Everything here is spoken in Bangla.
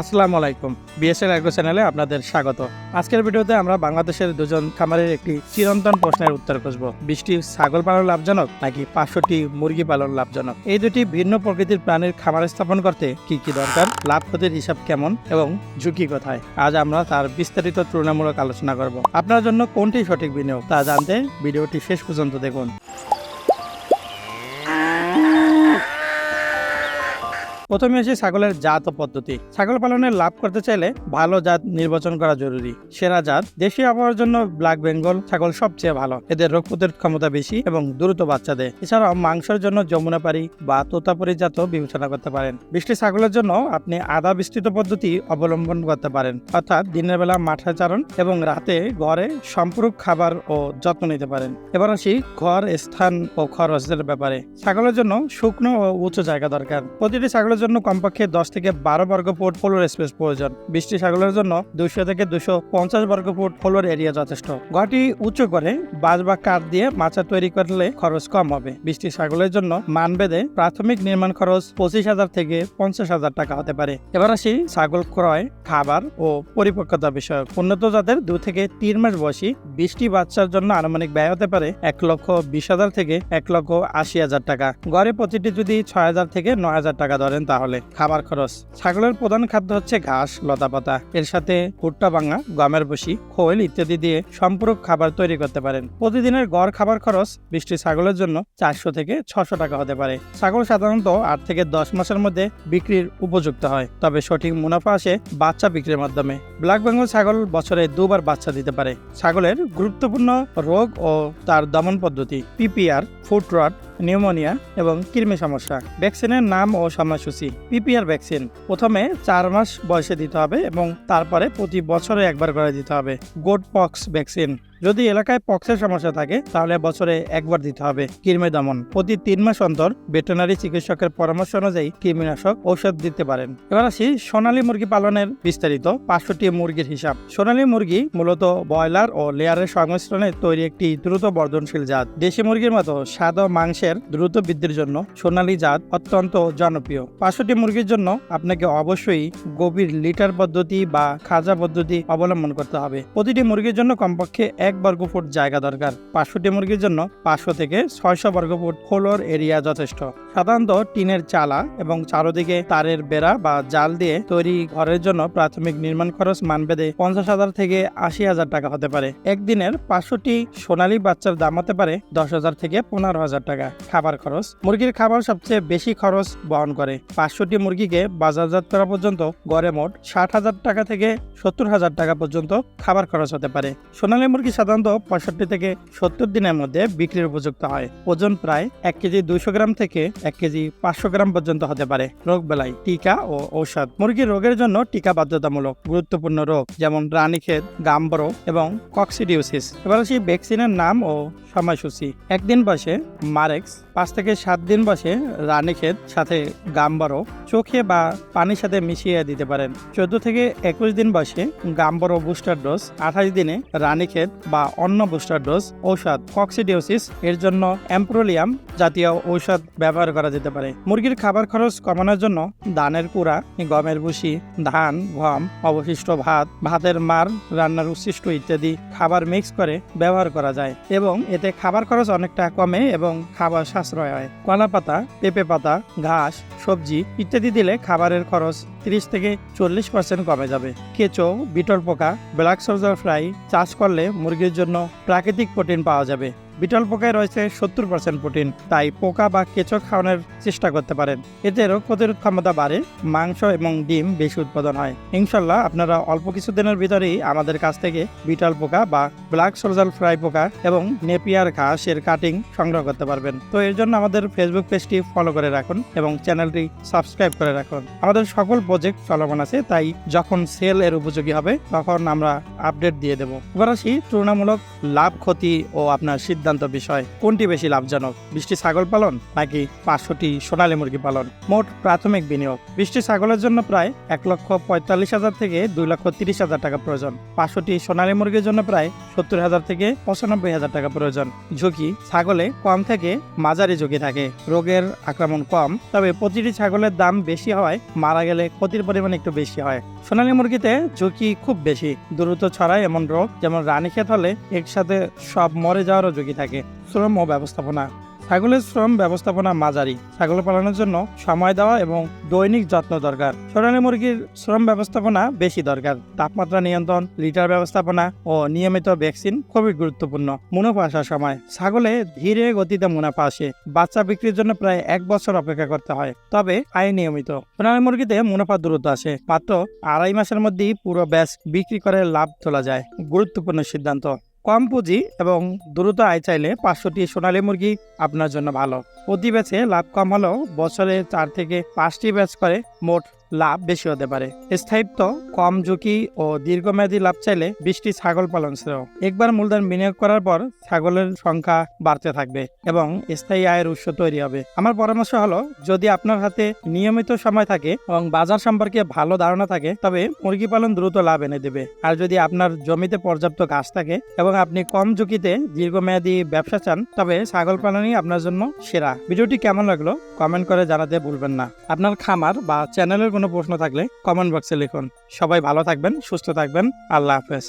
আসসালামু আলাইকুম। বিএসএল অ্যাগ্রো চ্যানেলে আপনাদের স্বাগত। আজকের ভিডিওতে আমরা বাংলাদেশের দুজন খামারের একটি চিরন্তন প্রশ্নের উত্তর খুঁজব। বৃষ্টি ছাগল পালন লাভজনক নাকি পাঁচশোটি মুরগি পালন লাভজনক? এই দুটি ভিন্ন প্রকৃতির প্রাণীর খামার স্থাপন করতে কি কি দরকার? লাভ ক্ষতির হিসাব কেমন এবং ঝুঁকি কোথায়? আজ আমরা তার বিস্তারিত তুলনামূলক আলোচনা করব। আপনার জন্য কোনটি সঠিক বিনিয়োগ তা জানতে ভিডিওটি শেষ পর্যন্ত দেখুন। প্রথমে আসি ছাগলের জাত ও পদ্ধতি। ছাগল পালনের লাভ করতে চাইলে ভালো জাত নির্বাচন করা জরুরি। সেরা জাত দেশীয় আবহাওয়ার জন্য ব্ল্যাক বেঙ্গল ছাগল সবচেয়ে ভালো। এদের রোগ প্রতিরোধ ক্ষমতা বেশি এবং দ্রুত বাচ্চা দেয়। এছাড়াও মাংসের জন্য যমুনাপাড়ি বা তোতাপুরি জাত বিবেচনা করতে পারেন। বৃষ্টি ছাগলের জন্য আপনি আধা বিস্তৃত পদ্ধতি অবলম্বন করতে পারেন। অর্থাৎ দিনের বেলা মাঠে চারণ এবং রাতে ঘরে সম্পূরক খাবার ও যত্ন নিতে পারেন। এবার আসি ঘর স্থান ও খরচের ব্যাপারে। ছাগলের জন্য শুকনো ও উঁচু জায়গা দরকার। প্রতিটি ছাগলের জন্য কমপক্ষে দশ থেকে বারো বর্গ ফুট ফ্লোর স্পেস প্রয়োজন। বৃষ্টি ছাগলের জন্য দুশো থেকে দুশো পঞ্চাশ বর্গ ফুট ফ্লোর এরিয়া যথেষ্ট। ঘরটি উঁচু করে বাঁশ বা কাঠ দিয়ে মাচা তৈরি করলে খরচ কম হবে। বৃষ্টি ছাগলের জন্য মানবেদে প্রাথমিক নির্মাণ খরচ পঁচিশ হাজার থেকে পঞ্চাশ হাজার টাকা হতে পারে। এবার আসি ছাগল ক্রয়, খাবার ও পরিপক্কতা বিষয়ক। উন্নত জাতের দু থেকে তিন মাস বয়সী বৃষ্টি বাচ্চার জন্য আনুমানিক ব্যয় হতে পারে এক লক্ষ বিশ হাজার থেকে এক লক্ষ আশি হাজার টাকা। গড়ে প্রতিটি যদি ছয় হাজার থেকে নয় হাজার টাকা ধরেন তাহলে খাবার খরচ। ছাগলের প্রধান খাদ্য হচ্ছে ঘাস, লতাপাতা। এর সাথে ভুট্টা ভাঙা, গমের বসি, খোল ইত্যাদি দিয়ে সম্পূরক খাবার তৈরি করতে পারেন। প্রতিদিনের গড় খাবার খরচ বৃষ্টি ছাগলের জন্য চারশো থেকে ছশো টাকা হতে পারে। ছাগল সাধারণত আট থেকে দশ মাসের মধ্যে বিক্রির উপযুক্ত হয়। তবে সঠিক মুনাফা আসে বাচ্চা বিক্রির মাধ্যমে। ব্ল্যাক বেঙ্গল ছাগল বছরে দুবার বাচ্চা দিতে পারে। ছাগলের গুরুত্বপূর্ণ রোগ ও তার দমন পদ্ধতি, পিপিআর ফুট রট নিউমোনিয়া এবং কৃমি সমস্যা। ভ্যাকসিনের নাম ও সময়সূচি। PPR vaccine. প্রথমে চার মাস বয়সে দিতে হবে এবং তারপরে প্রতি বছরে একবার করে দিতে হবে। Goat pox vaccine. যদি এলাকায় পক্সের সমস্যা থাকে, তাহলে বছরে একবার দিতে হবে। কৃমি দমন। প্রতি তিন মাস অন্তর ভেটেনারি চিকিৎসকের পরামর্শ অনুযায়ী কৃমিনাশক ঔষধ দিতে পারেন। এবার আসি সোনালী মুরগি পালনের বিস্তারিত পাঁচশোটি মুরগির হিসাব। সোনালী মুরগি মূলত ব্রয়লার ও লেয়ারের সংমিশ্রণে তৈরি একটি দ্রুত বর্ধনশীল জাত। দেশি মুরগির মতো স্বাদ ও মাংসের দ্রুত বৃদ্ধির জন্য সোনালী জাত অত্যন্ত জনপ্রিয়। পাঁচশোটি মুরগির জন্য আপনাকে অবশ্যই গভীর লিটার পদ্ধতি বা খাজা পদ্ধতি অবলম্বন করতে হবে। প্রতিটি মুরগির জন্য কমপক্ষে এক বর্গ ফুট জায়গা দরকার। পাঁচশোটি মুরগির জন্য পাঁচশো থেকে ছয়শো বর্গ ফুট ফ্লোর এরিয়া যথেষ্ট। সাধারণত টিনের চালা এবং চারদিকে তারের বেড়া বা জাল দিয়ে তৈরি ঘরের জন্য প্রাথমিক নির্মাণ খরচ মানবেদে পঞ্চাশ হাজার থেকে আশি হাজার টাকা হতে পারে। একদিনের পাঁচশোটি সোনালী বাচ্চার দাম হতে পারে দশ হাজার থেকে পনেরো হাজার টাকা। খাবার খরচ। মুরগির খাবার সবচেয়ে বেশি খরচ বহন করে। পাঁচশোটি মুরগিকে বাজারজাত করা পর্যন্ত গড়ে মোট ষাট হাজার টাকা থেকে সত্তর হাজার টাকা পর্যন্ত খাবার খরচ হতে পারে। সোনালী মুরগি সাধারণত পঁয়ষট্টি থেকে সত্তর দিনের মধ্যে বিক্রির উপযুক্ত হয়। ওজন প্রায় এক কেজি দুইশো গ্রাম থেকে এক কেজি পাঁচশো গ্রাম পর্যন্ত হতে পারে। রোগ বেলায় টিকা ও ঔষধ। মুরগির রোগের জন্য টিকা বাধ্যতামূলক, গুরুত্বপূর্ণ রোগ যেমন রানীক্ষেত গাম্বরো এবং কক্সিডিওসিস। এবার আসি ভ্যাকসিনের নাম ও সময়সূচি। একদিন বসে মারেক্স, পাঁচ থেকে সাত দিন বসে রানীক্ষেত সাথে গাম্বারো চোখে বা পানির সাথে মিশিয়ে দিতে পারেন। চোদ্দ থেকে একুশ দিন বসে গাম্বারো বুস্টার ডোজ, আঠাশ দিনে রানীক্ষেত বা অন্য বুস্টার ডোজ ঔষধ কক্সিডিওসিস এর জন্য অ্যাম্প্রোলিয়াম জাতীয় ঔষধ ব্যবহার করা যেতে পারে। মুরগির খাবার খরচ কমানোর জন্য ধানের কুড়া, গমের ভুসি, ধান, গম, অবশিষ্ট ভাত, ভাতের মার, রান্নার উচ্ছিষ্ট ইত্যাদি খাবার মিক্স করে ব্যবহার করা যায় এবং এতে খাবার খরচ অনেকটা কমে এবং খাবার সাশ্রয় হয়। কলা পাতা পেঁপে পাতা, ঘাস, সবজি ইত্যাদি দিলে খাবারের খরচ তিরিশ থেকে চল্লিশ পার্সেন্ট কমে যাবে। কেঁচো, বিটল পোকা, ব্ল্যাক সোলজার ফ্রাই চাষ করলে মুরগির জন্য প্রাকৃতিক প্রোটিন পাওয়া যাবে। বিটল পোকায় রয়েছে সত্তর পার্সেন্ট প্রোটিন, তাই পোকা বা কেঁচো খাওয়ানোর চেষ্টা করতে পারেন। এতে রোগ প্রতিরোধ ক্ষমতা বাড়ে, মাংস এবং ডিম বেশি উৎপাদন হয়। ইনশাল্লাহ আপনারা অল্প কিছুদিনের ভিতরেই আমাদের কাছ থেকে বিটল পোকা বা ব্ল্যাক সোলজার ফ্রাই পোকা এবং নেপিয়ার ঘাস এর কাটিং সংগ্রহ করতে পারবেন। তো এর জন্য আমাদের ফেসবুক পেজটি ফলো করে রাখুন এবং চ্যানেলটি সাবস্ক্রাইব করে রাখুন। আমাদের সকল প্রজেক্ট চলমান আছে, তাই যখন সেল এর উপযোগী হবে, তখন আমরা আপডেট দিয়ে দেব। এবার আসি তুলনামূলক লাভ, ক্ষতি ও আপনার সিদ্ধান্ত বিষয়। কোনটি বেশি লাভজনক? বৃষ্টি, ছাগল পালন নাকি পাঁচশোটি সোনালী মুরগি পালন? মোট প্রাথমিক বিনিয়োগ। বৃষ্টি, ছাগলের জন্য প্রায় এক লক্ষ পঁয়তাল্লিশ হাজার থেকে দুই লক্ষ তিরিশ হাজার টাকা প্রয়োজন। পাঁচশোটি সোনালী মুরগির জন্য প্রায় সত্তর হাজার থেকে পঁচানব্বই হাজার টাকা প্রয়োজন। ঝুঁকি ছাগলে কম থেকে মাঝারি ঝুঁকি থাকে। রোগের আক্রমণ কম, তবে প্রতিটি ছাগলের দাম বেশি হয় মারা গেলে ক্ষতির পরিমাণ একটু বেশি হয়। সোনালী মুরগিতে ঝুঁকি খুব বেশি। দ্রুত ছড়ায় এমন রোগ যেমন রানী রানীক্ষেত হলে একসাথে সব মরে যাওয়ারও ঝুঁকি থাকে। শ্রম ও ব্যবস্থাপনা। ছাগলের শ্রম ব্যবস্থাপনা মাঝারি, ছাগল পালনের জন্য সময় দেওয়া এবং দৈনিক যত্ন দরকার। সোনালী মুরগির শ্রম ব্যবস্থাপনা বেশি দরকার। তাপমাত্রা নিয়ন্ত্রণ, লিটার ব্যবস্থাপনা ও নিয়মিত ভ্যাকসিন খুবই গুরুত্বপূর্ণ। মুনাফা আসার সময় ছাগলে ধীরে গতিতে মুনাফা আসে। বাচ্চা বিক্রির জন্য প্রায় এক বছর অপেক্ষা করতে হয়, তবে আয় নিয়মিত। সোনালী মুরগিতে মুনাফা দ্রুত আসে, মাত্র আড়াই মাসের মধ্যেই পুরো ব্যাস বিক্রি করে লাভ তোলা যায়। গুরুত্বপূর্ণ সিদ্ধান্ত। কম পুঁজি এবং দ্রুত আয় চাইলে পাঁচশোটি সোনালী মুরগি আপনার জন্য ভালো। প্রতি ব্যাচে লাভ কম হলেও বছরে চার থেকে পাঁচটি ব্যাচ করে মোট লাভ বেশি হতে পারে। স্থায়িত্ব কম ঝুঁকি ও দীর্ঘমেয়াদী লাভ চাইলে বৃষ্টি ছাগল পালন শ্রেয়। একবার মূলধন বিনিয়োগ করার পর ছাগলের সংখ্যা বাড়তে থাকবে এবং স্থায়ী আয়ের উৎস তৈরি হবে। আমার পরামর্শ হলো, যদি আপনার হাতে নিয়মিত সময় থাকে এবং বাজার সম্পর্কে ভালো ধারণা থাকে, তবে মুরগি পালন দ্রুত লাভ এনে দেবে। আর যদি আপনার জমিতে পর্যাপ্ত ঘাস থাকে এবং আপনি কম ঝুঁকিতে দীর্ঘমেয়াদী ব্যবসা চান, তবে ছাগল পালনই আপনার জন্য সেরা। ভিডিওটি কেমন লাগল কমেন্ট করে জানাতে ভুলবেন না। আপনার খামার বা চ্যানেলের কোনো প্রশ্ন থাকলে কমেন্ট বক্সে লিখুন। সবাই ভালো থাকবেন সুস্থ থাকবেন। আল্লাহ হাফেজ।